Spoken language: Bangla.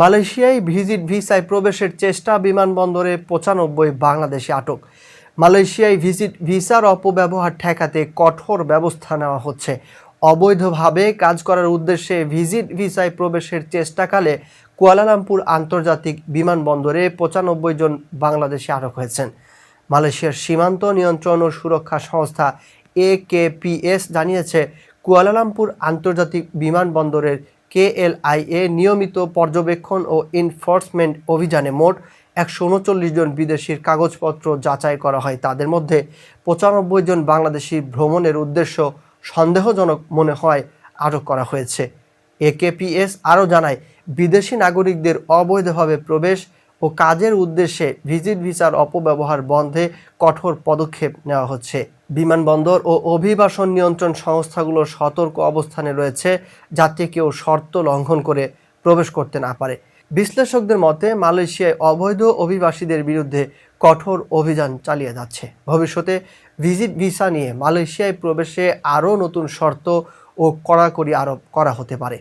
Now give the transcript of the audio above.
মালয়েশিয়ায় ভিজিট ভিসায় প্রবেশের চেষ্টা বিমানবন্দরে পঁচানব্বই বাংলাদেশে আটক। মালয়েশিয়ায় ভিজিট ভিসার অপব্যবহার ঠেকাতে কঠোর ব্যবস্থা নেওয়া হচ্ছে। অবৈধভাবে কাজ করার উদ্দেশ্যে ভিজিট ভিসায় প্রবেশের চেষ্টাকালে কুয়ালালামপুর আন্তর্জাতিক বিমানবন্দরে পঁচানব্বই জন বাংলাদেশি আটক হয়েছেন। মালয়েশিয়ার সীমান্ত নিয়ন্ত্রণ ও সুরক্ষা সংস্থা একেপিএস জানিয়েছে, কুয়ালালামপুর আন্তর্জাতিক বিমানবন্দরের কেএলআইএ নিয়মিত পর্যবেক্ষণ ও এনফোর্সমেন্ট অভিযানে মোট একশো উনচল্লিশ জন বিদেশির কাগজপত্র যাচাই করা হয়। তাদের মধ্যে পঁচানব্বই জন বাংলাদেশি ভ্রমণের উদ্দেশ্য সন্দেহজনক মনে হয় আটক করা হয়েছে। একেপিএস আরও জানায়, বিদেশি নাগরিকদের অবৈধভাবে প্রবেশ ও কাজের উদ্দেশ্যে ভিজিট ভিসার অপব্যবহার বন্ধে কঠোর পদক্ষেপ নেওয়া হচ্ছে। বিমানবন্দর ও অভিবাসন নিয়ন্ত্রণ সংস্থাগুলো সতর্ক অবস্থানে রয়েছে, যাতে কেউ শর্ত লঙ্ঘন করে প্রবেশ করতে না পারে। বিশ্লেষকদের মতে, মালয়েশিয়ায় অবৈধ অভিবাসীদের বিরুদ্ধে কঠোর অভিযান চালিয়ে যাচ্ছে। ভবিষ্যতে ভিজিট ভিসা নিয়ে মালয়েশিয়ায় প্রবেশে আরও নতুন শর্ত ও কড়াকড়ি আরোপ করা হতে পারে।